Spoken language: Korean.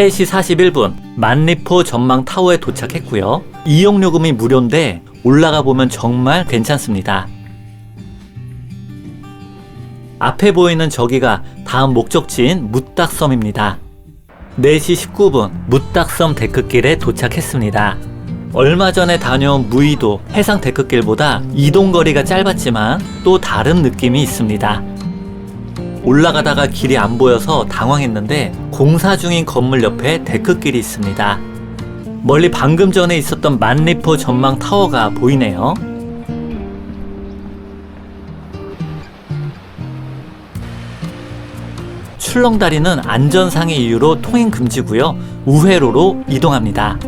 3시 41분 만리포 전망 타워에 도착했고요. 이용 요금이 무료인데 올라가 보면 정말 괜찮습니다. 앞에 보이는 저기가 다음 목적지인 무딱섬입니다. 4시 19분 무딱섬 데크길에 도착했습니다. 얼마 전에 다녀온 무의도 해상 데크길보다 이동 거리가 짧았지만 또 다른 느낌이 있습니다. 올라가다가 길이 안 보여서 당황했는데 공사 중인 건물 옆에 데크길이 있습니다. 멀리 방금 전에 있었던 만리포 전망 타워가 보이네요. 출렁다리는 안전상의 이유로 통행 금지고요. 우회로로 이동합니다.